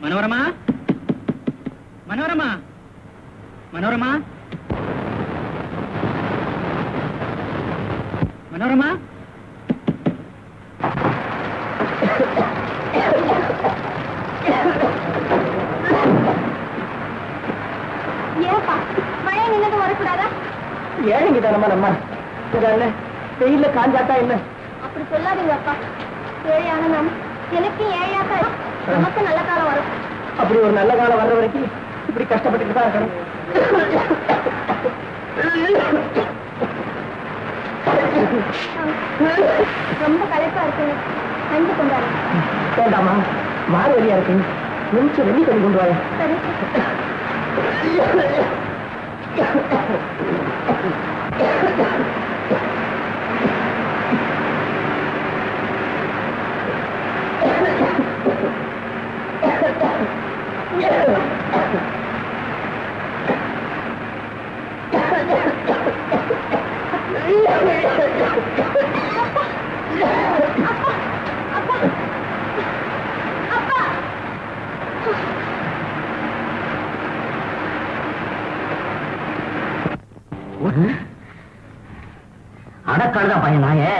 மனோரமா? மனோரமா? மனோரமா? மனோரமா? ஏழைங்க தானம்மா நம்ம? இதான வெயில்ல காஞ்சாட்டா என்ன? அப்படி சொல்லாதீங்க அப்பா ஏழையான நம். எனக்கு ஏழையாக்கா நமக்கு நல்ல காலம் வரும். அப்படி ஒரு நல்ல காலம் வர்ற வரைக்கும் இப்படி கஷ்டப்பட்டுட்டு தான் இருக்கணும். ரொம்ப களைப்பா இருக்குங்க. கண்டு கொண்டாரு வேண்டாமா மாறு வழியா இருக்கு. நிமிஷம் வெளியே கொண்டு கொண்டு வாங்க சரி. அடக்காடுதான் பையன் நாயே.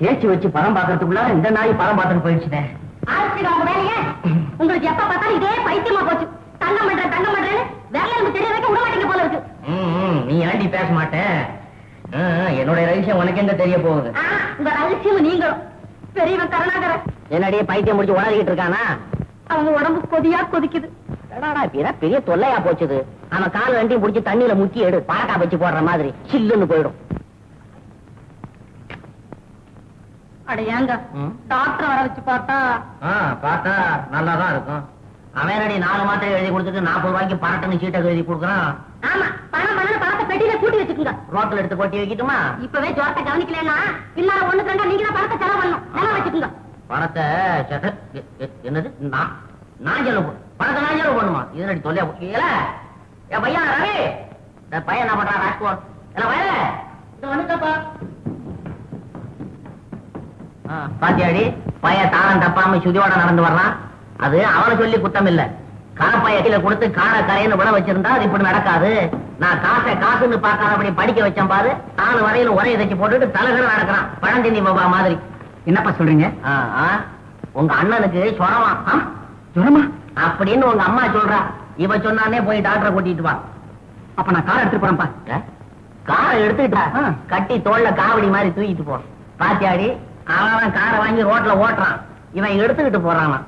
தேய்ச்சி வச்சு படம் பாக்குறதுக்குள்ள இந்த நாய் படம் பார்த்துட்டு போயிடுச்சுனே. ஆரம்பிச்சுங்க உங்க வேலைய? உங்களுக்கு எப்ப பார்த்தாலும் இதே பைத்தியமா போச்சு. தங்கம் பண்றேன் தங்கம் பண்றேன்னு வேலை எனக்கு தெரிய வைக்க விட மாட்டீங்க போல இருக்கு. நீ ஏண்டி பேச மாட்டேன் என்னுடைய ரகசியம் உனக்கு எங்க தெரிய போகுது? உங்க ரகசியம் நீங்களும். பெரியவன் கருணாகரன். என்னடியே பைத்தியம் முடிச்சு உணர்கிட்டு இருக்கானா? அவங்க உடம்பு கொதியா கொதிக்குது. என்னடா பெரிய தொல்லையா போச்சுது. அவன் கால் ரெண்டையும் பிடிச்சி தண்ணியில முக்கி எடு பாக்கா வச்சு போடுற மாதிரி. சில்லுன்னு போயிடும். அட ஏங்க. டாக்டர் வர வச்சு பார்த்தா பார்த்தா நல்லா தான் இருக்கும். அவன் அடி நாலு மாத்திரை எழுதி கொடுத்துட்டு நாற்பது ரூபாய்க்கு பரட்டுன்னு சீட்டை எழுதி கொடுக்குறான். ஆமா பணம் பணம் பணத்தை பெட்டியில கூட்டி வச்சுக்கோங்க. ரோட்ல எடுத்து கொட்டி வைக்கட்டுமா? இப்பவே ஜோரத்தை கவனிக்கலன்னா பின்னால ஒண்ணுக்கு ரெண்டா நீங்க தான் பணத்தை செலவு பண்ணணும். நல்லா வச்சுக்கோங்க. பணத்தை என்னது? நான் நான் செலவு பண்ணு- பணத்தை நான் செலவு பண்ணுமா? இது நடி தொல்லையா இல்ல என் பையன் ரவி. பையன் என்ன பண்றான்? ராஜ்குமார் இல்ல வயல இது வந்துட்டப்பா பாத்தியாடி? பையன் தாரம் தப்பாம சுதியோட நடந்து வர்றான். அது அவனை சொல்லி குத்தம் இல்ல காரப்பைய கீழே கொடுத்து கார கரைன்னு விட வச்சிருந்தா அது இப்படி நடக்காது. நான் காசை காசுன்னு பார்க்காதபடி படிக்க வச்சேன் பாரு. தானு வரையில ஒரே தைச்சு போட்டுட்டு தலைகர நடக்கிறான். பழந்தினி பாபா மாதிரி. என்னப்பா சொல்றீங்க. உங்க அண்ணனுக்கு சொரமா. ஜுரமா அப்படின்னு உங்க அம்மா சொல்றா. இவ சொன்னானே போய் டாக்டரை கூட்டிட்டு வா. அப்ப நான் கார் எடுத்துட்டு போறேன்ப்பா? காரை எடுத்துக்கிட்டா. கட்டி தோல்ல காவடி மாதிரி தூக்கிட்டு போ. பாத்தியாடி? அவன் காரை வாங்கி ரோட்ல ஓட்டுறான். இவன் எடுத்துக்கிட்டு போறான்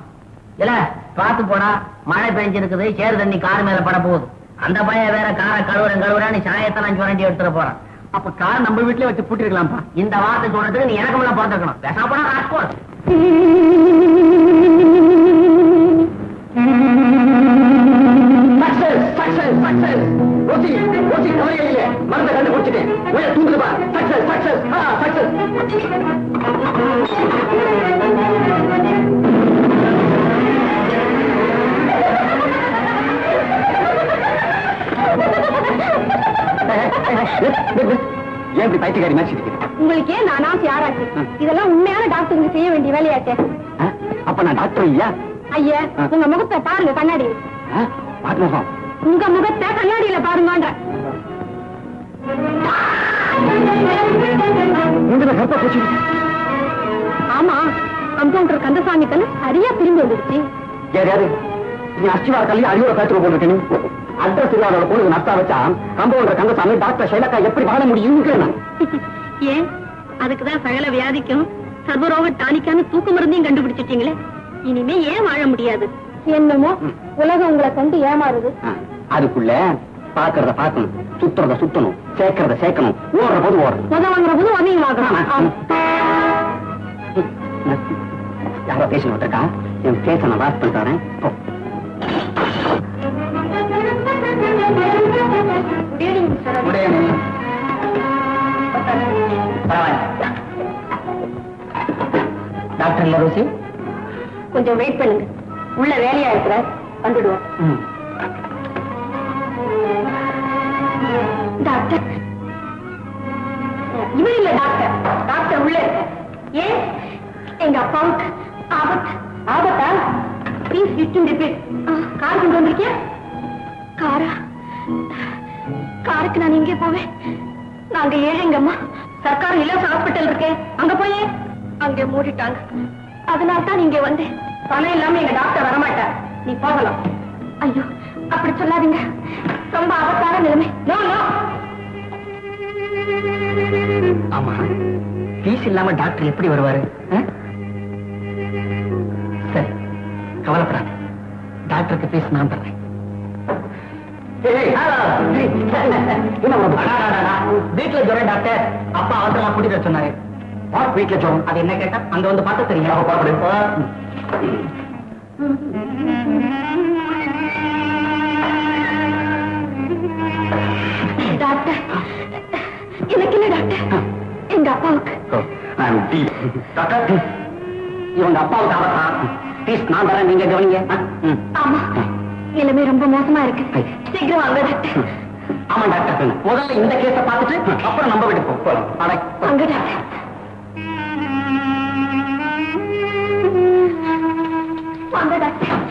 இல்ல பாத்து போடா மழை பெஞ்சிருக்குது சேரு தண்ணி கார் மேல பட போகுது. அந்த பையன் வேற காரை கழுவுறேன் கழுவுறான்னு சாயத்தெல்லாம் சுரண்டி எடுத்துட்டு போறான். அப்ப கார் நம்ம வீட்லயே வச்சு பூட்டிருக்கலாம்ப்பா. இந்த வார்த்தை சொல்றதுக்கு நீ எனக்கு மேல பிறந்திருக்கணும் பேச போனா காசு மருந்து கண்டுபிடிச்சிட்டேன். உள்ள தூங்குதுப்பா சக்சஸ் சக்சஸ் சக்சஸ் ஏன் இப்படி பைத்தியக்காரி மாதிரி? உங்களுக்கு ஏன் நானா யாராச்சு. இதெல்லாம் உண்மையான டாக்டருங்க செய்ய வேண்டிய வேலையாச்சே ஆ? அப்ப நான் டாக்டர் ஐயா ஆ. உங்க முகத்தை பாருங்க கண்ணாடி ஆ? உங்க முகத்தை கண்ணாடியில பாருங்கன்ற உங்களை கருப்பா போச்சு. ஆமா கம்பவுண்டர் கந்தசாமி கண்ணு சரியா திரும்பி வந்துடுச்சு. யார் யாரு? நீ அஸ்திவார கல்வி அறிவுரை பேத்துக்க போட்டுருக்கீங்க அட்ரஸ் திருவாரோட பொண்ணு நஷ்டா வச்சா கம்பவுண்டர் கந்தசாமி டாக்டர் ஷைலக்கா எப்படி வாழ முடியும்? ஏன்? அதுக்குதான் சகல வியாதிக்கும் சர்வரோக டானிக்கான தூக்க மருந்தையும் கண்டுபிடிச்சிட்டீங்களே. இனிமே ஏன் வாழ முடியாது? என்னமோ. உலகம் உங்களை கண்டு ஏமாறுது. அதுக்குள்ள பாக்குறத பார்க்கணும் சுத்துறத சுத்தணும் சேர்க்கறத சேர்க்கணும் ஓடுற போது ஓடணும். முத வாங்குற போது உதவி வாங்கலாம் யாரோ பேசிட்டு இருக்கா என் பேச நான் வாஸ் பண்ணிட்டு வரேன். போ. உடையனே. பரவாயில்ல. டாக்டர் இல்ல ரோசி கொஞ்சம் வெயிட் பண்ணுங்க. உள்ள வேலையா இருக்கிற வந்துடுவோம். டாக்டர். இவர் இல்ல டாக்டர். டாக்டர் உள்ள. ஏன்? எங்க அப்பாவுக்கு ஆபத்து. ஆபத்தா? ப்ளீஸ் ரிப்பீட் கார் கொண்டு வந்திருக்கியா? காரா? காருக்கு நான் எங்கே போவேன்? நாங்க ஏழைங்கம்மா. சர்க்கார் இலவச ஹாஸ்பிட்டல் இருக்கே. அங்க போயே. அங்க மூடிட்டாங்க. அதனால தான் நீங்க வந்தேன். பணம் இல்லாம எங்க டாக்டர் வரமாட்டார். நீ போகலாம். ஐயோ அப்படி சொல்லாதீங்க. ரொம்ப ஆபத்தான நிலைமை. நோ நோ ஆமா. ஃபீஸ் இல்லாம டாக்டர் எப்படி வருவாரு? சரி கவலைப்படாத. டாக்டருக்கு ஃபீஸ் நான் தர்றேன். வீட்டுல ஜுரம் டாக்டர் அப்பா அவசரமா கூட்டிட்டு சொன்னாரு. வீட்டுல ஜுரம். அது என்ன கேட்டா அங்க வந்து பார்த்து தெரியும். டாக்டர் எனக்கு இல்ல டாக்டர் எங்க அப்பாவுக்கு டாக்டர் இவங்க அப்பாவுக்கு அவசரம் ஃபீஸ் நான் தரேன் நீங்க கவனிங்க ஆ? ம். ஆமா நிலைமை ரொம்ப மோசமா இருக்கு சீக்கிரம் வாங்க டாக்டர் ஆமா டாக்டர் முதல்ல இந்த கேஸ பார்த்துட்டு அப்புறம் நம்ம வீட்டுக்கு வாங்க டாக்டர் வாங்க டாக்டர்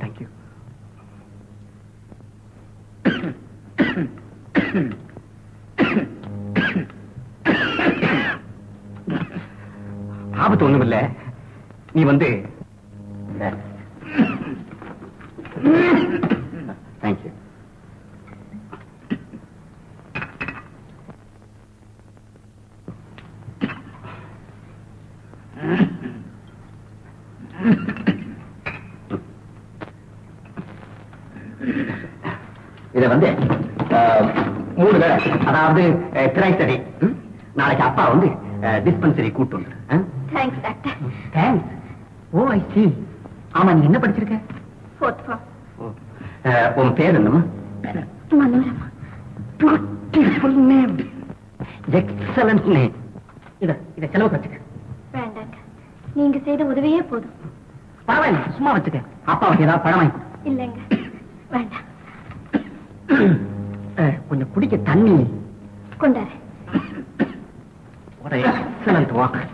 தேங்க்யூ ஆபத்து ஒண்ணும் இல்ல நீ வந்து தேங்க்யூ இத வந்து மூணு வேளை அதாவது திரைத்தடி நாளைக்கு அப்பா வந்து டிஸ்பென்சரி கூட்டு வந்துரு thanks doctor thanks oh I see ஆமா நீ என்ன படிச்சிருக்க? ஃபோர்த் ஃபார்ம் உன் பேர் என்னம்மா? Manorama. Beautiful name excellent name இத இத செலவுக்கு வச்சுக்க வேண்டாங்க நீங்க செய்த உதவியே போதும். பரவாயில்ல சும்மா வச்சுக்க. அப்பாவுக்கு ஏதாவது பணம் வாங்கி. இல்லைங்க. வேண்டாம். கொஞ்சம் குடிக்க தண்ணி. கொண்டாரு. வாக்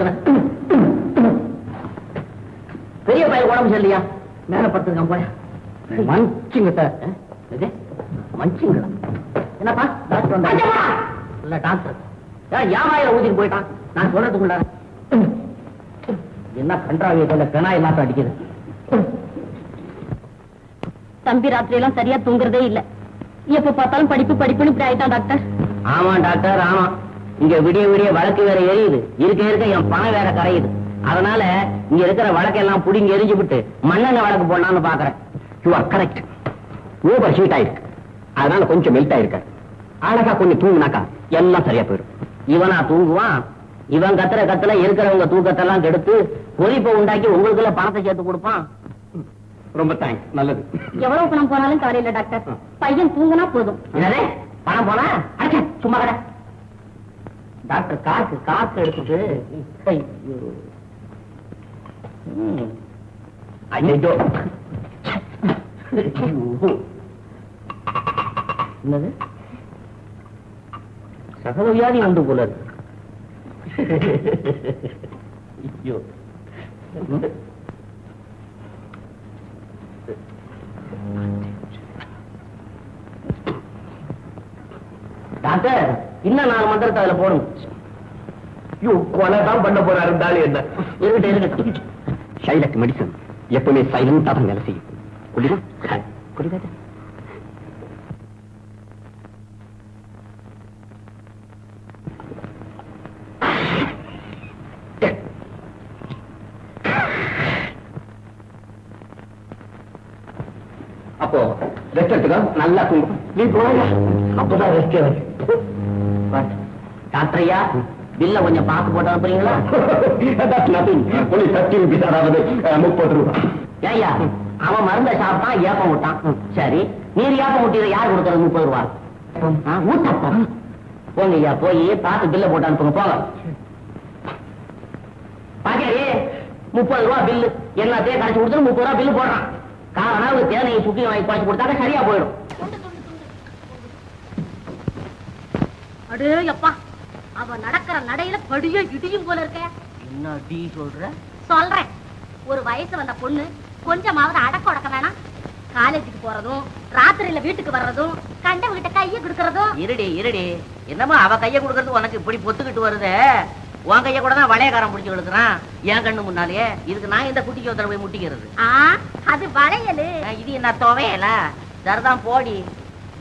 ஊத்துறேன் பெரிய பையன் உடம்பு சரியில்லையா? மேல படுத்துருக்கான் போய. மன்னிச்சுங்க சார் இது மன்னிச்சுங்களா? என்னப்பா? டாக்டர் வந்தா இல்ல டாக்டர். ஏன் யாமாயிரம் ஊதிட்டு போயிட்டான். நான் சொல்றதுக்குள்ள. என்ன நாட்டம் அடிக்குது. தம்பி ராத்திரி எல்லாம் சரியா தூங்குறதே இல்ல. எப்ப பார்த்தாலும் படிப்பு படிப்புன்னு இப்படி ஆயிட்டான் டாக்டர். ஆமா டாக்டர் ஆமா இங்க விடிய விடிய வழக்கு வேற எரியுது. இருக்க இருக்க என் பணம் வேற கரையுது. அதனால இங்க இருக்கிற வழக்கெல்லாம் புடிங்கி எரிஞ்சு விட்டு மண்ணெண்ணெய் வழக்கு போடலாம்னு பாக்குறேன். You are correct over heat ஆயிருக்கு. அதனால கொஞ்சம் மெல்ட் ஆயிருக்க. அழகா கொஞ்சம் தூங்குனாக்கா எல்லாம் சரியா போயிடும் இவனா தூங்குவான். இவன் கத்துற கத்துல இருக்கிறவங்க தூக்கத்தெல்லாம் கெடுத்து கொதிப்பை உண்டாக்கி உங்களுக்குள்ள பணத்தை சேர்த்து கொடுப்பான். ரொம்ப தேங்க்ஸ் நல்லது. எவ்வளவு பணம் போனாலும் கவலையில்லை டாக்டர். பையன் தூங்கினா போதும். பணம் போனா? சும்மா கடை. டாக்டர் காசு காசு எடுத்துட்டு. ஐயோ. என்னது? சகல வியாதி உண்டு போல ஐயோ இருக்கு. ஐயோ. டாக்டர் இன்னும் நாலு மந்திரத்தை அதுல போடும் ஐயோ கொலை தான் பண்ண போறாரு இருந்தாலும் என்ன? இருக்கட்டும் இருக்கட்டும் ஷைலக் மெடிசன். எப்பவுமே சைலண்டா தான் வேலை செய்யும். குடிதாச்சா அப்போ ரெஸ்ட் எடுத்துக்கோ. நல்லா தூங்கும் நீ போயா. அப்பதான் ரெஸ்ட் டாக்டர் ஐயா பில்ல கொஞ்சம் பார்த்து போட்டு அனுப்புறீங்களா? That's nothing. Only 30 rupees, அதாவது அஹ், முப்பது ரூபாய் ஏய்யா அவன் மருந்த சாப்பிட்டான் ஏப்பம் விட்டான் சரி நீர் ஏப்பம் விட்டீங்க யார் கொடுக்கறது முப்பது ரூபா? ஆ, ஊத்தப்பா போங்க ஐயா போய் பார்த்து பில்ல போட்டு அனுப்புங்க போங்க. பாக்கியாரி முப்பது ரூபா பில்லு எல்லாத்தையும் கழிச்சு கொடுத்துட்டு முப்பது ரூபா பில்லு போடுறான். காரணம் தேனையை சுட்டி வாங்கி குறைச்சு கொடுத்தாக்க சரியா போயிடும். அடே அப்பா அவ நடக்கிற நடையில படிய இடியும் போல இருக்க. என்ன டீ சொல்ற? சொல்றேன். ஒரு வயசு வந்த பொண்ணு கொஞ்சமாவது அடக்க உடக்க வேணாம். காலேஜுக்கு போறதும் ராத்திரியில வீட்டுக்கு வர்றதும் கண்ட வீட்டை கைய கொடுக்கறதும். இருடி இருடி. என்னமோ அவ கைய கொடுக்கறது உனக்கு இப்படி பொத்துக்கிட்டு வருதே? உன் கைய கூட தான் வளையக்காரன் பிடிச்சு கொடுக்குறான் என் கண்ணு முன்னாலேயே. இதுக்கு நான் இந்த குட்டிக்கு ஒருத்தர போய் முட்டிக்கிறது? ஆ அது வளையலு. இது என்ன துவையல? சரிதான் போடி.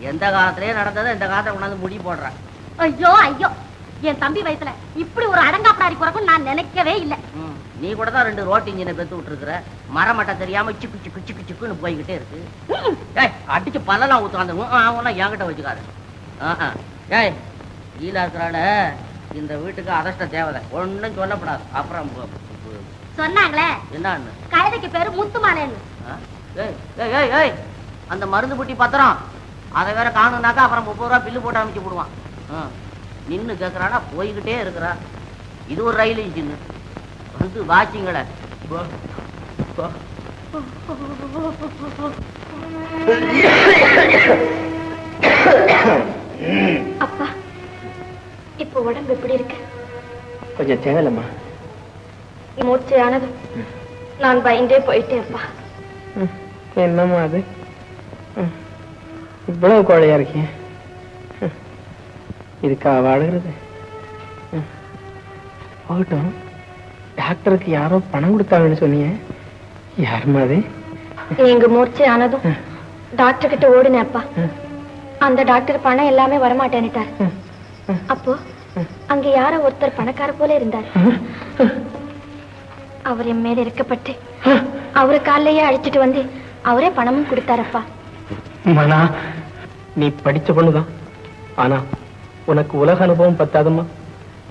எந்த காலத்திலயே நடந்ததை இந்த காலத்துல கொண்டாந்து முடி போடுறேன். ஐயோ ஐயோ. என் தம்பி வயசுல இப்படி ஒரு அடங்காப்படாரி பிறக்கும் நான் நினைக்கவே இல்ல. நீ கூட தான் ரெண்டு ரோட்டு இன்ஜினை பெத்து விட்டுருக்குற. மரமட்டை தெரியாம சிக்கு சிக்கு சிக்கு சிக்குன்னு போய்கிட்டே இருக்கு. ஏய் அடிச்சு பல்லெல்லாம் ஊத்துறாங்க அவனா என்கிட்ட வச்சுக்காரு ஆஹா. ஏய் கீழே இருக்கிறாட இந்த வீட்டுக்கு அதஷ்ட தேவதை ஒண்ணும் சொல்லப்படாது. அப்புறம் சொன்னாங்களே? என்னன்னு? கழுதைக்கு பேரு முத்துமாலேன்னு? ஏய் ஏய் ஏய் ஏய். அந்த மருந்து புட்டி பத்திரம். அதை வேற காணுனாக்கா அப்புறம் முப்பது ரூபா பில்லு போட்டு அமைச்சு போடுவான் ஆ. நின்னு கேக்குறானா? போய்கிட்டே இருக்கிறா. இது ஒரு ரயில் இன்ஜின் வந்து வாச்சிங்கள அப்பா இப்ப உடம்பு எப்படி இருக்கு? கொஞ்சம் தேவலம்மா. மூச்சையானதும் நான் பயந்தே போயிட்டேன் அப்பா. என்னம்மா அது. இவ்வளவு கோழையா இருக்கேன். இதுக்கா வாழுகிறது. போகட்டும் டாக்டருக்கு யாரோ பணம் கொடுத்தாங்கன்னு சொன்னீங்க யாரும்மா அது நீங்க மூர்ச்சையானதும் ம். டாக்டர் கிட்ட ம். அந்த டாக்டர் பணம் எல்லாமே வரமாட்டேன்னுட்டார். அப்போ அங்க யாரோ ஒருத்தர் பணக்கார போல இருந்தார் அவர் என் மேல இறக்கப்பட்டு அவரு காலையே அழைச்சிட்டு வந்து அவரே பணமும் கொடுத்தாரப்பா மனா நீ படிச்ச பொண்ணுதான் ஆனா உனக்கு உலக அனுபவம் பத்தாதம்மா.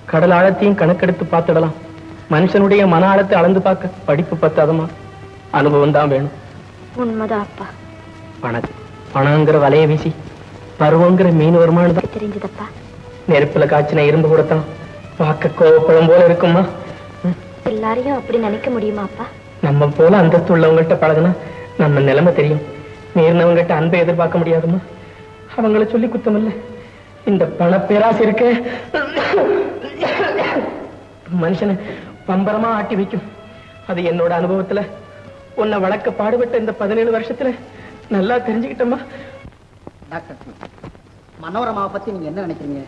கடல் ஆழத்தையும் கணக்கெடுத்து பார்த்துடலாம். மனுஷனுடைய மன ஆழத்தை அளந்து பார்க்க படிப்பு பத்தாதம்மா. அனுபவம் தான் வேணும். உண்மைதான் அப்பா. பண பணங்கிற வலைய வீசி பருவங்கிற மீன் வருமானம் தான். தெரிஞ்சதப்பா. நெருப்புல காய்ச்சின இரும்பு கூடத்தான் பார்க்க கோவப்பழம் போல இருக்குமா. எல்லாரையும் அப்படி நினைக்க முடியுமா அப்பா? நம்ம போல அந்தஸ்து உள்ளவங்கள்ட்ட பழகுனா நம்ம நிலைமை தெரியும். மீறினவங்ககிட்ட அன்பை எதிர்பார்க்க முடியாதுமா அவங்கள சொல்லி குத்தம் இல்ல இந்த பண பேராசை இருக்க மனுஷனை பம்பரமா ஆட்டி வைக்கும். அது என்னோட அனுபவத்துல உன்னை வளர்க்க பாடுபட்ட இந்த பதினேழு வருஷத்துல நல்லா தெரிஞ்சுக்கிட்டோமா டாக்டர் மனோரமாவை பத்தி நீங்க என்ன நினைக்கிறீங்க?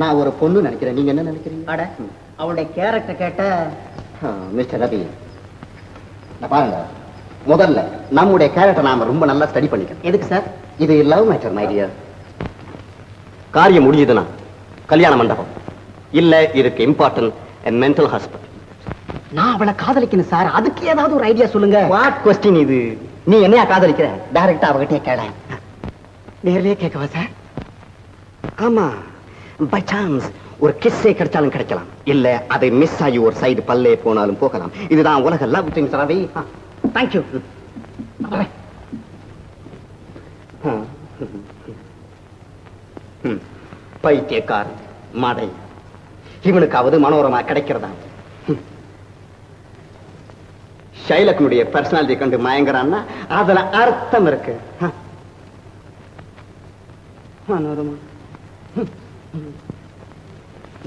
நான் ஒரு பொண்ணு நினைக்கிறேன். நீங்க என்ன நினைக்கிறீங்க? அட அவளுடைய கேரக்டர் கேட்ட மிஸ்டர் ரவி பாருங்க. முதல்ல நம்முடைய கேரக்டர் நாம ரொம்ப நல்லா ஸ்டடி பண்ணிக்கணும். எதுக்கு சார் இது லவ் மேட்டர் மை டியர் காரியம் முடியுதுன்னா கல்யாண மண்டபம். இல்ல இதுக்கு இம்பார்ட்டன்ட் மென்டல் ஹாஸ்பிட்டல் நான் அவளை காதலிக்கணும் சார். அதுக்கு ஏதாவது ஒரு ஐடியா சொல்லுங்க. வாட் கொஸ்டின் இது? நீ என்னையா காதலிக்கிற? டைரக்டா அவகிட்டே கேள. நேர்லயே கேட்கவா சார்? ஆமா. பை சான்ஸ் ஒரு கிஸ்ஸே கிடைச்சாலும் கிடைக்கலாம். இல்ல அதை மிஸ் ஆகி ஒரு சைடு பல்லே போனாலும் போகலாம். இதுதான் உலக லவ் திங்ஸ் ரவி. தேங்க்யூ பைத்தியக்காரன் மடை இவனுக்காவது மனோரமா கிடைக்கிறதா? ஷைலக்கனுடைய பர்சனாலிட்டி கண்டு மயங்குறான்னா அதுல அர்த்தம் இருக்கு. மனோரமா.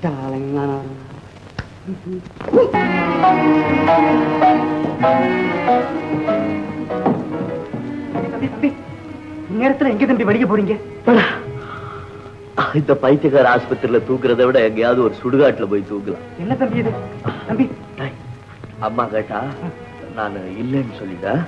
darling நேரத்தில் எங்க தம்பி படிக்க போறீங்க? இந்த பைத்தியக்கார ஆஸ்பத்திரியில தூக்குறத விட எங்கேயாவது ஒரு சுடுகாட்டுல போய் தூக்கலாம். என்ன தம்பி இது? தம்பி. அம்மா கேட்டா நான் இல்லைன்னு சொல்லிட்டேன்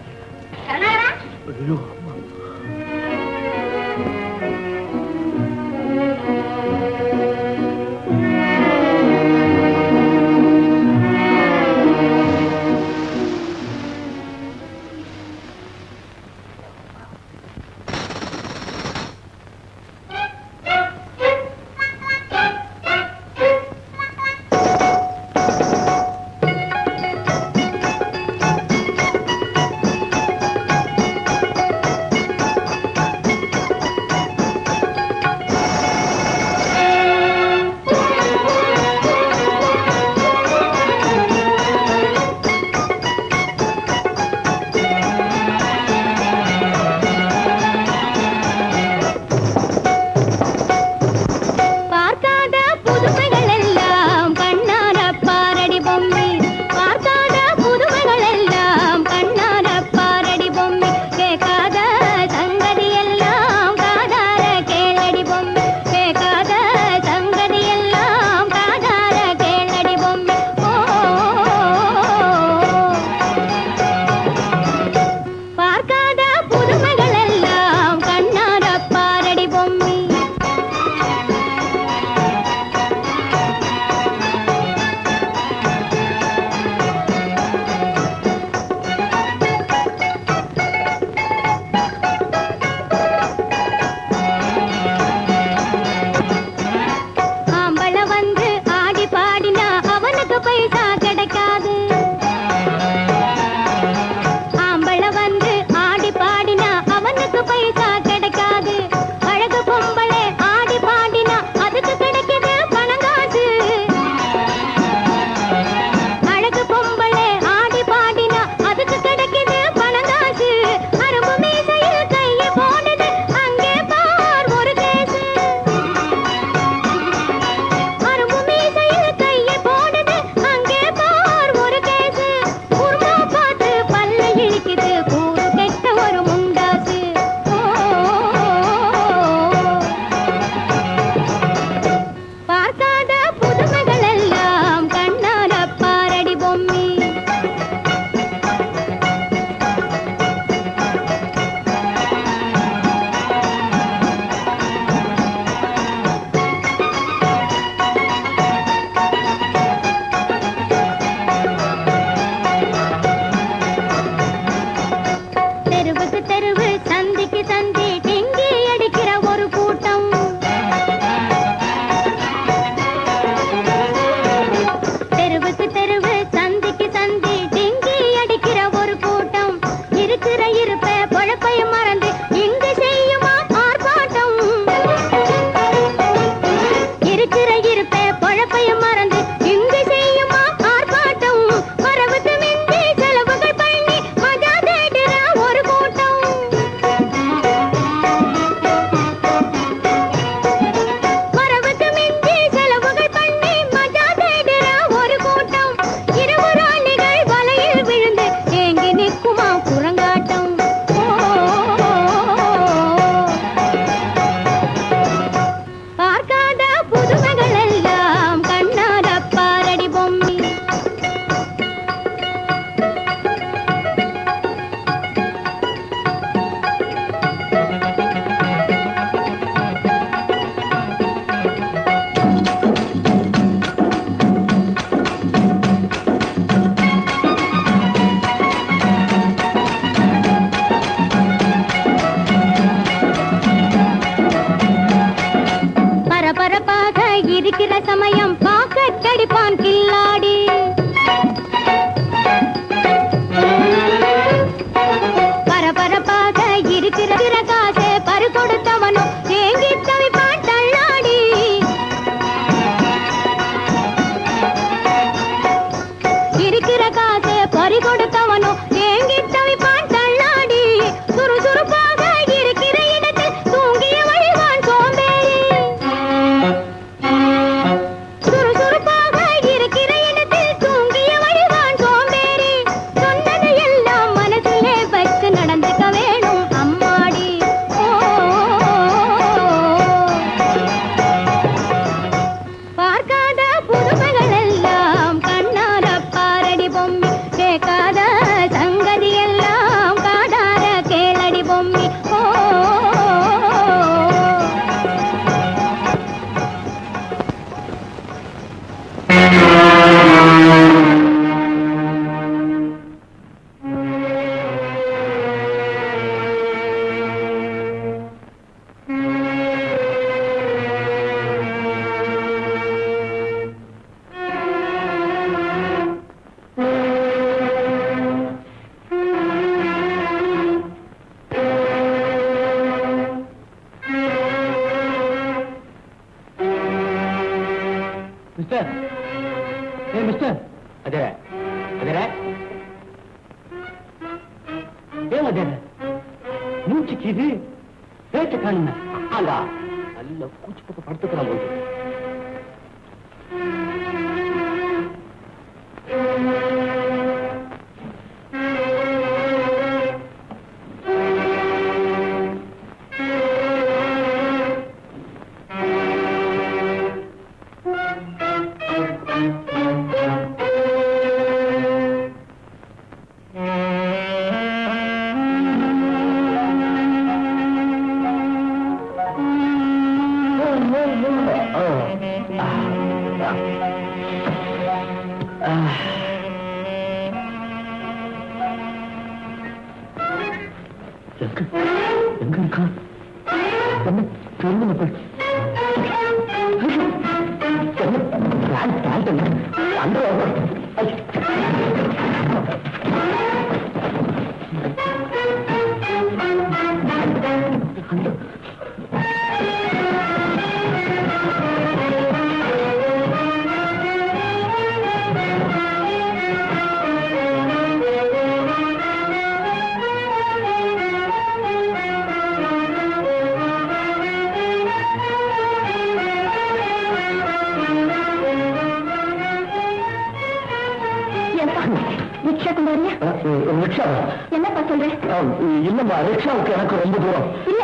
இல்லம்மா ரிக்ஷாவுக்கு எனக்கு ரொம்ப தூரம். இல்ல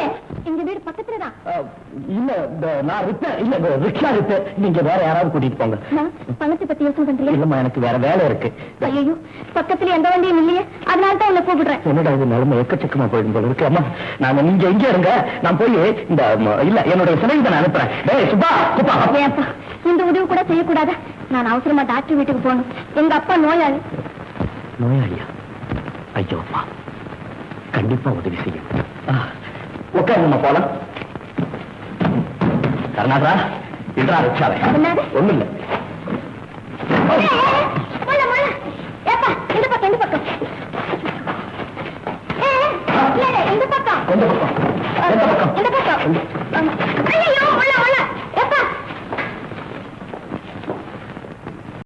எங்க வீடு பக்கத்துல தான் இல்ல நான் ரிப்பேர் இல்ல ரிக்ஷா ரிப்பேர் நீங்க வேற யாராவது கூட்டிட்டு போங்க. பணத்தை பத்தி யோசனை பண்றியா இல்லம்மா எனக்கு வேற வேலை இருக்கு. ஐயோ பக்கத்துல எந்த வண்டியும் இல்லையே. அதனால தான் உன்னை கூப்பிடுறேன். என்னடா இது நிலைமை எக்கச்சக்கமா போயிடும் போல இருக்கு. அம்மா நான் நீங்க இங்க இருங்க. நான் போய் இந்த இல்ல என்னுடைய சிலைக்கு நான் அனுப்புறேன். டேய் சுப்பா சுப்பா ஏப்பா இந்த உதவி கூட செய்யக்கூடாதா? நான் அவசரமா டாக்டர் வீட்டுக்கு போகணும். எங்க அப்பா நோயாளி. நோயாளியா? ஐயோ அப்பா கண்டிப்பா உதவி செய்யும் உட்காருமா போலாம் கர்நாடகா இன்றா ரிக்ஷாவை என்னது? ஒண்ணு இல்ல இந்த பக்கம், இந்த பக்கம். இந்த பக்கம். இந்த பக்கம். ஆமா. ஐயையோ,